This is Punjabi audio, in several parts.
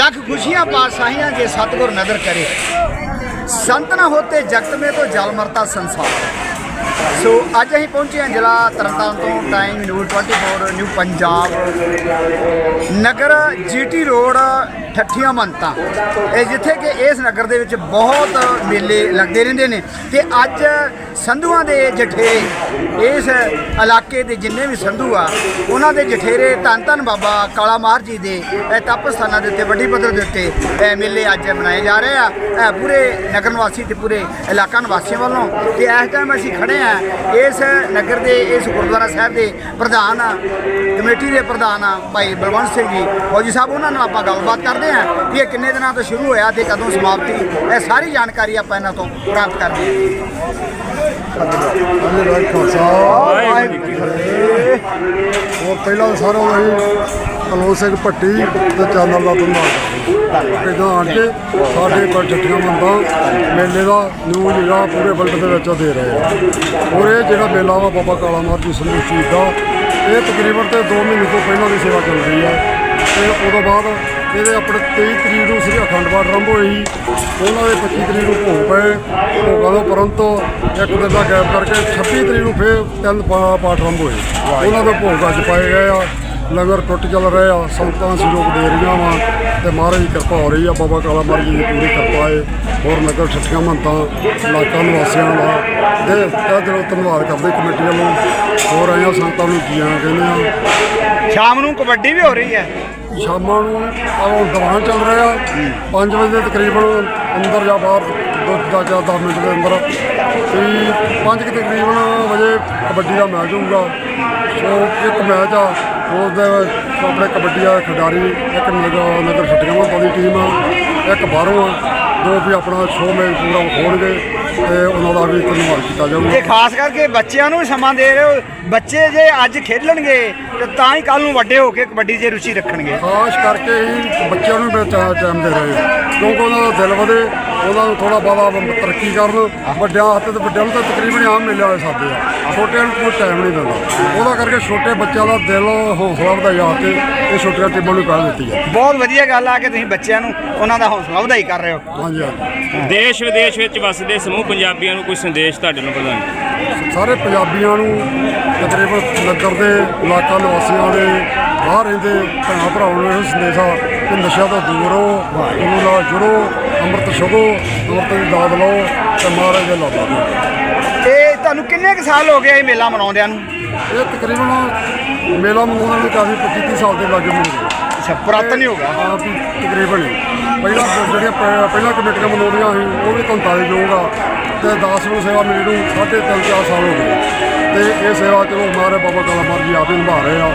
ਲੱਖ ਖੁਸ਼ੀਆਂ ਪਾਤਸ਼ਾਹੀਆਂ ਜੇ ਸਤਿਗੁਰ ਨਦਰ ਕਰੇ। ਸੰਤ ਨਾ ਹੋਤੇ ਜਗਤ ਮੇ ਤੋਂ ਜਲ ਮਰਤਾ ਸੰਸਾਰ। ਸੋ ਅੱਜ ਅਸੀਂ ਪਹੁੰਚੇ ਹਾਂ ਜ਼ਿਲ੍ਹਾ ਤਰਨਤਾਰਨ ਤੋਂ ਟਾਈਮ ਨਿਊਜ਼ 24 ਨਿਊ ਪੰਜਾਬ। ਨਗਰ ਜੀਟੀ ਰੋਡ ਠੱਠੀਆਂ ਮੰਤਾਂ ਇਹ ਜਿੱਥੇ ਕਿ ਇਸ ਨਗਰ ਦੇ ਵਿੱਚ ਬਹੁਤ ਮੇਲੇ ਲੱਗਦੇ ਰਹਿੰਦੇ ਨੇ ਤੇ ਅੱਜ ਸੰਧੂਆਂ ਦੇ ਜਠੇਰੇ ਇਸ ਇਲਾਕੇ ਦੇ ਜਿੰਨੇ ਵੀ ਸੰਧੂ ਆ ਉਹਨਾਂ ਦੇ ਜਠੇਰੇ ਧੰਨ ਧੰਨ ਬਾਬਾ ਕਾਲਾ ਮਾਰ ਜੀ ਦੇ ਇਹ ਤਪ ਸਥਾਨਾਂ ਦੇ ਉੱਤੇ ਵੱਡੀ ਪੱਧਰ ਦੇ ਉੱਤੇ ਇਹ ਮੇਲੇ ਅੱਜ ਮਨਾਏ ਜਾ ਰਹੇ ਆ। ਇਹ ਪੂਰੇ ਨਗਰ ਨਿਵਾਸੀ ਤੇ ਪੂਰੇ ਇਲਾਕਾ ਨਿਵਾਸੀਆਂ ਵੱਲੋਂ ਤੇ ਇਸ ਟਾਈਮ ਅਸੀਂ ਖੜੇ ਆ ਇਸ ਨਗਰ ਦੇ ਇਸ ਗੁਰਦੁਆਰਾ ਸਾਹਿਬ ਦੇ ਪ੍ਰਧਾਨ ਆ, ਕਮੇਟੀ ਦੇ ਪ੍ਰਧਾਨ ਆ ਭਾਈ ਬਲਵੰਤ ਸਿੰਘ ਜੀ। ਫੌਜੀ ਸਾਹਿਬ ਉਹਨਾਂ ਨਾਲ ਆਪਾਂ ਗੱਲਬਾਤ ਕਰਦੇ ਆ ਕਿ ਇਹ ਕਿੰਨੇ ਦਿਨਾਂ ਤੋਂ ਸ਼ੁਰੂ ਹੋਇਆ ਤੇ ਕਦੋਂ ਸਮਾਪਤੀ। ਇਹ ਸਾਰੀ ਜਾਣਕਾਰੀ ਆਪਾਂ ਇਹਨਾਂ ਤੋਂ ਪ੍ਰਾਪਤ ਕਰਦੇ ਹਾਂ ਹਾਂਜੀ ਰਾਜ ਖਾਲਸਾ। ਉਹ ਪਹਿਲਾਂ ਤਾਂ ਸਾਰਾ ਉਹੀ ਅਲੋਕ ਸਿੰਘ ਭੱਟੀ ਤੇ ਚਾਨਣ ਦਾ ਧੰਨਵਾਦ ਕਿਦਾਂ ਆਣ ਕੇ ਸਾਡੇ ਪਰ ਜੱਟੀਆਂ ਮੰਦਾ ਮੇਲੇ ਦਾ ਨਿਊਜ਼ ਜਿਹੜਾ ਪੂਰੇ ਵਰਲਡ ਦੇ ਵਿੱਚ ਦੇ ਰਹੇ ਆ। ਔਰ ਇਹ ਜਿਹੜਾ ਮੇਲਾ ਵਾ ਬਾਬਾ ਕਾਲਾ ਮਾਰ ਜੀ ਸੰਧੂ ਸ਼ਹੀਦ ਦਾ, ਇਹ ਤਕਰੀਬਨ ਤੇ 2 ਮਹੀਨੇ ਤੋਂ ਪਹਿਲਾਂ ਦੀ ਸੇਵਾ ਚੱਲ ਰਹੀ ਆ। ਤੇ ਉਦੋਂ ਬਾਅਦ ਇਹਦੇ ਆਪਣੇ 23 ਤਰੀਕ ਨੂੰ ਸ੍ਰੀ ਅਖੰਡ ਪਾਠ ਆਰੰਭ ਹੋਏ ਸੀ, ਉਹਨਾਂ ਦੇ 25 ਤਰੀਕ ਨੂੰ ਭੋਗ ਪਏ। ਭੋਗਾਂ ਤੋਂ ਪਰੰਤੋ ਇੱਕ ਦਿਨ ਦਾ ਗੈਪ ਕਰਕੇ 26 ਤਰੀਕ ਨੂੰ ਫੇਰ ਤਿੰਨ ਪਾਠ ਆਰੰਭ ਹੋਏ। ਉਹਨਾਂ ਦੇ ਭੋਗ ਅੱਜ ਪਾਏ ਗਏ ਆ। ਲੰਗਰ ਟੁੱਟ ਚੱਲ ਰਹੇ ਆ, ਸੰਗਤਾਂ ਸਹਿਯੋਗ ਦੇ ਰਹੀਆਂ ਵਾ ਤੇ ਮਹਾਰਾਜ ਦੀ ਕਿਰਪਾ ਹੋ ਰਹੀ ਆ, ਬਾਬਾ ਕਾਲਾ ਮਾਰ ਜੀ ਦੀ ਪੂਰੀ ਕਿਰਪਾ ਹੈ ਹੋਰ ਨਗਰ ਛੱਠੀਆਂ ਮੰਤਾਂ ਇਲਾਕਾ ਨਿਵਾਸੀਆਂ ਦਾ। ਦੇ ਤਹਿ ਦਿਲੋਂ ਧੰਨਵਾਦ ਕਰਦੇ ਕਮੇਟੀ ਵੱਲੋਂ। ਹੋਰ ਆਈਆਂ ਸੰਗਤਾਂ ਨੂੰ ਜੀਆਂ ਕਹਿੰਦੇ ਆ? ਸ਼ਾਮ ਨੂੰ ਕਬੱਡੀ ਵੀ ਹੋ ਰਹੀ ਹੈ। ਸ਼ਾਮਾਂ ਨੂੰ ਆਹ ਦੀਵਾਨ ਚੱਲ ਰਿਹਾ। 5 ਵਜੇ ਦੇ ਤਕਰੀਬਨ ਅੰਦਰ ਜਾਂ ਬਾਹਰ ਦੋ ਦਾ ਜਾਂ 10 ਮਿੰਟ ਦੇ ਅੰਦਰ ਤੇ 5 ਕਿ ਤਕਰੀਬਨ ਵਜੇ ਕਬੱਡੀ ਦਾ ਮੈਚ ਹੋਊਗਾ। ਸੋ ਇੱਕ ਮੈਚ ਆ, ਉਸ ਦੇ ਆਪਣੇ ਕਬੱਡੀ ਦਾ ਖਿਡਾਰੀ, ਇੱਕ ਨਗਰ ਨਗਰ ਛੱਟੀਆਂ ਦੀ ਟੀਮ ਆ, ਇੱਕ ਬਾਹਰੋਂ ਆ ਦੋ ਵੀ ਆਪਣਾ ਸ਼ੋਅ ਮੈਚ ਪੂਰਾ ਹੋਣਗੇ ਤੇ ਉਹਨਾਂ ਦਾ ਵੀ ਧੰਨਵਾਦ ਕੀਤਾ ਜਾਊਗਾ। ਤੇ ਖਾਸ ਕਰਕੇ ਬੱਚਿਆਂ ਨੂੰ ਵੀ ਸਮਾਂ ਦੇ ਰਹੇ ਹੋ ਬੱਚੇ ਜੇ ਅੱਜ ਖੇਡਣਗੇ ਤੇ ਤਾਂ ਹੀ ਕੱਲ ਨੂੰ ਵੱਡੇ ਹੋ ਕੇ ਕਬੱਡੀ 'ਚ ਰੁਚੀ ਰੱਖਣਗੇ। ਖਾਸ ਕਰਕੇ ਹੀ ਬੱਚਿਆਂ ਨੂੰ ਵੀ ਟਾਈਮ ਦੇ ਰਹੇ। ਕਿਉਂਕਿ ਉਹਨਾਂ ਦਾ ਦਿਲ ਵਧੇ ਉਹਨਾਂ ਨੂੰ ਥੋੜਾ ਬਾਬਾ ਤਰੱਕੀ ਕਰਨ ਵੱਡਿਆਂ ਹੱਥ ਤੇ ਵੱਡਿਆਂ ਨੂੰ ਤਾਂ ਤਕਰੀਬਨ ਆਮ ਮਿਲਿਆ ਹੋਏ ਸਾਦੇ ਆ। ਛੋਟਿਆਂ ਨੂੰ ਕੋਈ ਟਾਈਮ ਨਹੀਂ ਦਿੰਦਾ। ਉਹਦਾ ਕਰਕੇ ਛੋਟੇ ਬੱਚਿਆਂ ਦਾ ਦਿਲ ਹੌਸਲਾ ਵਧਾਇਆ ਤੇ ਇਹ ਛੋਟੀਆਂ ਟੀਮਾਂ ਨੂੰ ਪਹਿਲ ਦਿੱਤੀ ਹੈ ਬਹੁਤ ਵਧੀਆ ਗੱਲ ਆ ਕਿ ਤੁਸੀਂ ਬੱਚਿਆਂ ਨੂੰ ਉਹਨਾਂ ਦਾ ਹੌਸਲਾ ਵਧਾਈ ਕਰ ਰਹੇ ਹੋ। ਹਾਂਜੀ ਹਾਂਜੀ। ਦੇਸ਼ ਵਿਦੇਸ਼ ਵਿੱਚ ਵੱਸਦੇ ਸਮੂਹ ਪੰਜਾਬੀਆਂ ਨੂੰ ਕੋਈ ਸੰਦੇਸ਼ ਤੁਹਾਡੇ ਨੂੰ ਪ੍ਰਦਾਨ? ਸਾਰੇ ਪੰਜਾਬੀਆਂ ਨੂੰ ਤਕਰੀਬਨ ਨਗਰ ਦੇ ਇਲਾਕਾ ਨਿਵਾਸੀਆਂ ਦੇ ਬਾਹਰ ਰਹਿੰਦੇ ਭੈਣਾਂ ਭਰਾਵਾਂ ਨੂੰ ਇਹ ਸੰਦੇਸ਼ ਆ ਕਿ ਨਸ਼ਾ ਤੋਂ ਦੂਰ ਰਹੋ ਗੁਰੂ ਨਾਲ ਜੁੜੋ ਅੰਮ੍ਰਿਤ ਛਕੋ ਅੰਮ੍ਰਿਤ ਦੀ ਦਾਤ ਲਓ ਤੇ ਮਹਾਰਾਜ ਦੇ ਲਾਭਾ ਦਿਓ ਤੇ ਤੁਹਾਨੂੰ ਕਿੰਨੇ ਕੁ ਸਾਲ ਹੋ ਗਏ ਇਹ ਮੇਲਾ ਮਨਾਉਂਦਿਆਂ ਨੂੰ? ਇਹ ਤਕਰੀਬਨ ਮੇਲਾ ਮਨਾਉਣ ਨੂੰ ਕਾਫੀ 25 30 ਸਾਲ ਦੇ ਲੱਗੇ ਮੈਨੂੰ ਅੱਛਾ ਪੁਰਾਤਨ ਹੀ ਹੋ ਗਿਆ। ਹਾਂ ਤਕਰੀਬਨ ਹੀ। ਪਹਿਲਾਂ ਜਿਹੜੀਆਂ ਪ- ਪਹਿਲਾਂ ਕਮੇਟੀਆਂ ਮਨਾਉਂਦੀਆਂ ਸੀ ਉਹ ਵੀ 43 ਜੋਗਾ ਤੇ 10 ਨੂੰ ਸੇਵਾ ਮੇਰੀ ਨੂੰ ਸਾਢੇ ਤਿੰਨ ਚਾਰ ਸਾਲ ਹੋ ਗਏ। ਤੇ ਇਹ ਸੇਵਾ ਚਲੋ ਮਾਰੇ ਬਾਬਾ ਕਾਲਾ ਮਾਰ ਜੀ ਆਪ ਨਿਭਾ ਰਹੇ ਆ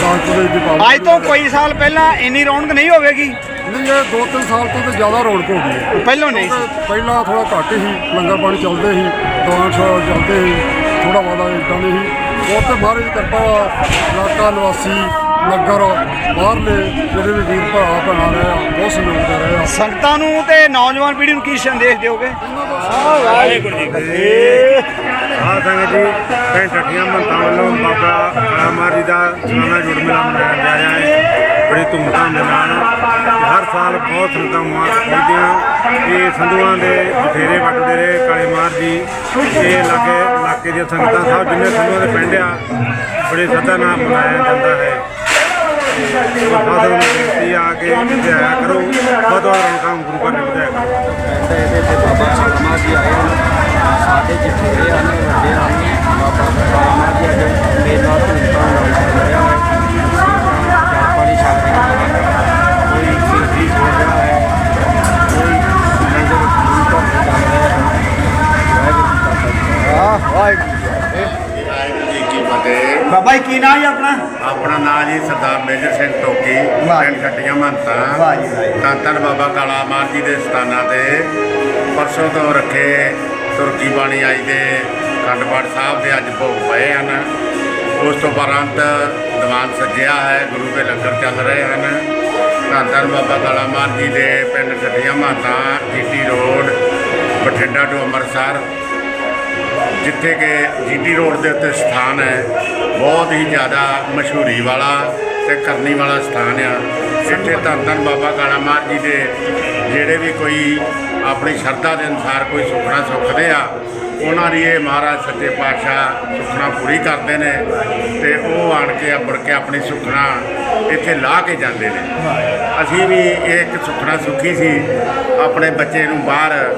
ਦਾਨਪੁਰ ਦੀ ਪਾਵਨ ਅੱਜ ਤੋਂ ਕੋਈ ਸਾਲ ਪਹਿਲਾਂ ਇੰਨੀ ਰੌਣਕ ਨਹੀਂ ਹੋਵੇਗੀ? ਨਹੀਂ ਇਹ ਦੋ ਤਿੰਨ ਸਾਲ ਤੋਂ ਤੇ ਜ਼ਿਆਦਾ ਰੌਣਕ ਹੋ ਗਈ ਹੈ। ਪਹਿਲਾਂ ਨਹੀਂ। ਸੀ ਪਹਿਲਾਂ ਥੋੜਾ ਘੱਟ ਹੀ ਲੰਗਰ ਪਾਣੀ ਚੱਲਦੇ ਸੀ ਦੁਕਾਨ ਸ਼ੋ ਚੱਲਦੇ ਸੀ ਥੋੜਾ ਬਹੁਤਾ ਇਦਾਂ ਨਹੀਂ ਸੀ। ਉਹ ਤੇ ਮਹਾਰਾਜ ਦੀ ਕਿਰਪਾ ਵਾ, ਇਲਾਕਾ ਨਿਵਾਸੀ ਨਗਰ ਬਾਹਰਲੇ ਜਿਹੜੇ ਵੀ ਵੀਰ ਭਰਾ ਭੈਣਾਂ ਰਹੇ ਆ ਬਹੁਤ ਸਹਿਯੋਗ ਦੇ ਰਹੇ ਆ। ਸੰਗਤਾਂ ਨੂੰ ਤੇ ਨੌਜਵਾਨ ਪੀੜ੍ਹੀ ਨੂੰ ਕੀ ਸੰਦੇਸ਼ ਦਿਓਗੇ? ਵਾਹਿਗੁਰੂ ਜੀ। ਆ ਸੰਗਤ ਜੀ ਪਿੰਡ ਠੱਠੀਆਂ ਮੰਤਾਂ ਵੱਲੋਂ ਬਾਬਾ ਰਾਮਾਰ ਜੀ ਦਾ ਸਾਲਾਨਾ ਜੁੜ ਮੇਲਾ ਮਨਾਇਆ ਜਾ ਰਿਹਾ ਹੈ। ਬੜੀ ਧੂਮਧਾਮ ਦੇ ਨਾਲ ਹਰ ਸਾਲ ਬਹੁਤ ਸੰਗਤਾਂ ਮਾਰ ਪਹੁੰਚਦੀਆਂ ਇਹ ਸੰਧੂਆਂ ਦੇ ਬਥੇਰੇ ਵੱਟਦੇ ਰਹੇ ਕਾਲੇ ਮਾਰ ਜੀ। ਇਹ ਲਾਗੇ ਇਲਾਕੇ ਦੀਆਂ ਸੰਗਤਾਂ ਸਭ ਜਿੰਨੇ ਸੰਧੂਆਂ ਦੇ ਪਿੰਡ ਆ ਬੜੇ ਸੱਦਾ ਨਾਲ ਮਨਾਇਆ ਜਾਂਦਾ ਹੈ। ਨੂੰ ਬੇਨਤੀ ਆ ਕੇ ਇੱਥੇ ਆਇਆ ਕਰੋ। ਬਹੁਤ ਬਹੁਤ ਰੌਣਕਾਂ ਗੁਰੂ ਘਰ ਨੇ ਵਧਾਇਆ ਕਰੋ। ਇਹਦੇ ਤੇ ਬਾਬਾ ਕਾਲਮਾ ਜੀ ਆਏ ਹਨ। ਸਾਡੇ ਜਿੱਥੇ ਹਨ ਵੱਡੇ ਹਨ ਬਾਬਾ ਕਾਲਮਾ ਜੀ ਅੱਜ ਮੇਲਾ ਧੂਮਧਾਮ ਨਾਲ ਚੱਲ ਰਿਹਾ ਹੈ ਜਲ ਪਾਣੀ ਛਕ ਰਹੇ ਹਨ। ਕੋਈ ਸਿੱਧੀ ਹੋ ਰਿਹਾ ਹੈ ਕੋਈ ਲੰਗਰ ਖੂਨ ਤੋਂ ਚੱਲ ਰਿਹਾ। ਹੈ ਵਾਹਿਗੁਰੂ ਜੀ ਕਾ ਖਾਲਸਾ। ਵਾਹਿਗੁਰੂ ਜੀ ਕੀ ਫਤਿਹ। ਬਾਬਾ ਜੀ ਕੀ ਨਾਮ ਹੈ ਆਪਣਾ? ਆਪਣਾ ਨਾਂ ਜੀ ਸਰਦਾਰ ਮੇਜਰ ਸਿੰਘ ਟੋਕੀ ਵਾਹ। ਪਿੰਡ ਖੱਟੀਆਂ ਮੰਤਾ ਵਾਹ ਜੀ, ਵਾਹ ਜੀ। ਤਾਂ ਧੰਨ ਬਾਬਾ ਕਾਲਾ ਮਾਰ ਜੀ ਦੇ ਸਥਾਨਾਂ ਤੇ ਪਰਸੋਂ ਤੋਂ ਰੱਖੇ ਤੁਰਕੀ ਬਾਣੀ ਆਈ ਦੇ ਖੰਡ ਪਾਠ ਸਾਹਿਬ ਦੇ ਅੱਜ ਭੋਗ ਪਏ ਹਨ ਉਸ ਤੋਂ ਉਪਰੰਤ ਦੀਵਾਨ ਸੱਜਿਆ ਹੈ ਗੁਰੂ ਦੇ ਲੰਗਰ ਚੱਲ ਰਹੇ ਹਨ ਤਾਂ ਧੰਨ ਬਾਬਾ ਕਾਲਾ ਮਾਰ ਜੀ ਦੇ ਪਿੰਡ ਖੱਟੀਆਂ ਮਾਤਾ ਜੀਟੀ ਰੋਡ ਬਠਿੰਡਾ ਤੋਂ ਅੰਮ੍ਰਿਤਸਰ ਜਿੱਥੇ ਕਿ ਜੀਟੀ ਰੋਡ ਦੇ ਉੱਤੇ ਸਥਾਨ ਹੈ। ਬਹੁਤ ਹੀ ਜ਼ਿਆਦਾ ਮਸ਼ਹੂਰੀ ਵਾਲਾ ਤੇ ਕਰਨੀ ਵਾਲਾ ਸਥਾਨ ਆ। ਇੱਥੇ ਧੰਨ ਧੰਨ ਬਾਬਾ ਕਾਲਾ ਮਾਰ ਜੀ ਦੇ ਜਿਹੜੇ ਵੀ ਕੋਈ ਆਪਣੀ ਸ਼ਰਧਾ ਦੇ ਅਨੁਸਾਰ ਕੋਈ ਸੁਖਣਾ ਸੁਖਦੇ ਆ, ਉਹਨਾਂ ਦੀ ਇਹ ਮਹਾਰਾਜ ਸੱਚੇ ਪਾਤਸ਼ਾਹ ਸੁਖਣਾ ਪੂਰੀ ਕਰਦੇ ਨੇ ਤੇ ਉਹ ਆਣ ਕੇ ਮੁੜ ਕੇ ਆਪਣੀ ਸੁਖਣਾ ਇੱਥੇ ਲਾ ਕੇ ਜਾਂਦੇ ਨੇ। ਅਸੀਂ ਵੀ ਇਹ ਇੱਕ ਸੁਖਣਾ ਸੁਖੀ ਸੀ। ਆਪਣੇ ਬੱਚੇ ਨੂੰ ਬਾਹਰ,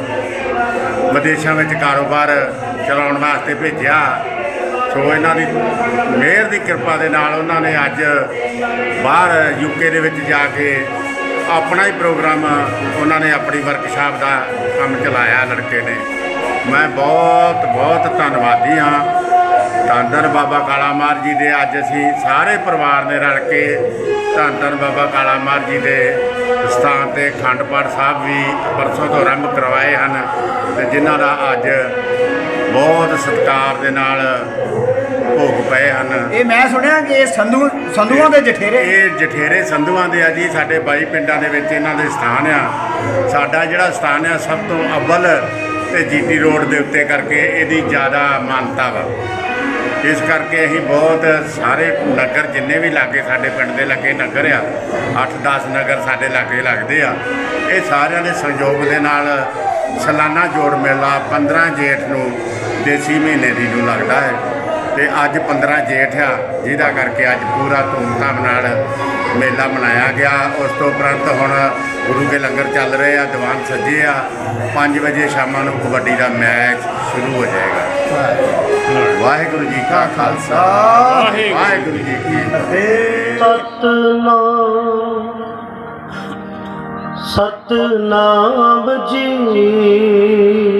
ਵਿਦੇਸ਼ਾਂ ਵਿੱਚ ਕਾਰੋਬਾਰ ਚਲਾਉਣ ਵਾਸਤੇ ਭੇਜਿਆ। ਸੋ ਇਹਨਾਂ ਦੀ ਮਿਹਰ ਦੀ ਕਿਰਪਾ ਦੇ ਨਾਲ ਉਹਨਾਂ ਨੇ ਅੱਜ ਬਾਹਰ ਯੂਕੇ ਦੇ ਵਿੱਚ ਜਾ ਕੇ ਆਪਣਾ ਹੀ ਪ੍ਰੋਗਰਾਮ, ਉਹਨਾਂ ਨੇ ਆਪਣੀ ਵਰਕਸ਼ਾਪ ਦਾ ਕੰਮ ਚਲਾਇਆ ਲੜਕੇ ਨੇ। ਮੈਂ ਬਹੁਤ ਬਹੁਤ ਧੰਨਵਾਦੀ ਹਾਂ। ਧੰਨ ਧੰਨ ਬਾਬਾ ਕਾਲਾ ਮਾਰ ਜੀ ਦੇ ਅੱਜ ਅਸੀਂ ਸਾਰੇ ਪਰਿਵਾਰ ਨੇ ਰਲ ਕੇ ਧੰਨ ਧੰਨ ਬਾਬਾ ਕਾਲਾ ਮਾਰ ਜੀ ਦੇ ਸਥਾਨ ਤੇ ਅਖੰਡ ਪਾਠ ਸਾਹਿਬ ਵੀ ਪਰਸੋਂ ਤੋਂ ਆਰੰਭ ਕਰਵਾਏ ਹਨ ਤੇ ਜਿਨ੍ਹਾਂ ਦਾ ਅੱਜ ਬਹੁਤ ਸਤਿਕਾਰ ਦੇ ਨਾਲ ਭੋਗ ਪਏ ਹਨ। ਇਹ ਮੈਂ ਸੁਣਿਆ ਕਿ ਇਹ ਸੰਧੂ ਸੰਧੂਆਂ ਦੇ ਜਠੇਰੇ। ਇਹ ਜਠੇਰੇ ਸੰਧੂਆਂ ਦੇ ਆ ਜੀ ਸਾਡੇ ਬਾਈ ਪਿੰਡਾਂ ਦੇ ਵਿੱਚ ਇਹਨਾਂ ਦੇ ਸਥਾਨ ਆ। ਸਾਡਾ ਜਿਹੜਾ ਸਥਾਨ ਆ ਸਭ ਤੋਂ ਅਵਲ ਤੇ ਜੀਟੀ ਰੋਡ ਦੇ ਉੱਤੇ ਕਰਕੇ ਇਹਦੀ ਜ਼ਿਆਦਾ ਮਾਨਤਾ ਵਾ। ਇਸ ਕਰਕੇ ਅਸੀਂ ਬਹੁਤ ਸਾਰੇ ਨਗਰ ਜਿੰਨੇ ਵੀ ਲਾਗੇ ਸਾਡੇ ਪਿੰਡ ਦੇ ਲਾਗੇ ਨਗਰ ਆ 8-10 ਨਗਰ ਸਾਡੇ ਲਾਗੇ ਲੱਗਦੇ ਆ, ਇਹ ਸਾਰਿਆਂ ਦੇ ਸੰਯੋਗ ਦੇ ਨਾਲ ਸਾਲਾਨਾ ਜੋੜ ਮੇਲਾ 15 ਜੇਠ ਨੂੰ ਦੇਸੀ ਮਹੀਨੇ ਦੀ ਨੂੰ ਲੱਗਦਾ ਹੈ। ਤੇ ਅੱਜ 15 ਜੇਠ ਆ ਜਿਹਦਾ ਕਰਕੇ ਅੱਜ ਪੂਰਾ ਧੂਮਧਾਮ ਨਾਲ ਮੇਲਾ ਮਨਾਇਆ ਗਿਆ। ਉਸ ਤੋਂ ਉਪਰੰਤ ਹੁਣ ਗੁਰੂ ਕੇ ਲੰਗਰ ਚੱਲ ਰਹੇ ਆ ਦੀਵਾਨ ਸੱਜੇ ਆ। 5 ਵਜੇ ਸ਼ਾਮਾਂ ਨੂੰ ਕਬੱਡੀ ਦਾ ਮੈਚ ਸ਼ੁਰੂ ਹੋ ਜਾਏਗਾ। ਵਾਹਿਗੁਰੂ ਜੀ ਕਾ ਖਾਲਸਾ। ਵਾਹਿਗੁਰੂ ਜੀ ਕੀ ਫਤਿਹ। ਸਤਨਾਮ ਸਤਨਾਮ ਜੀ।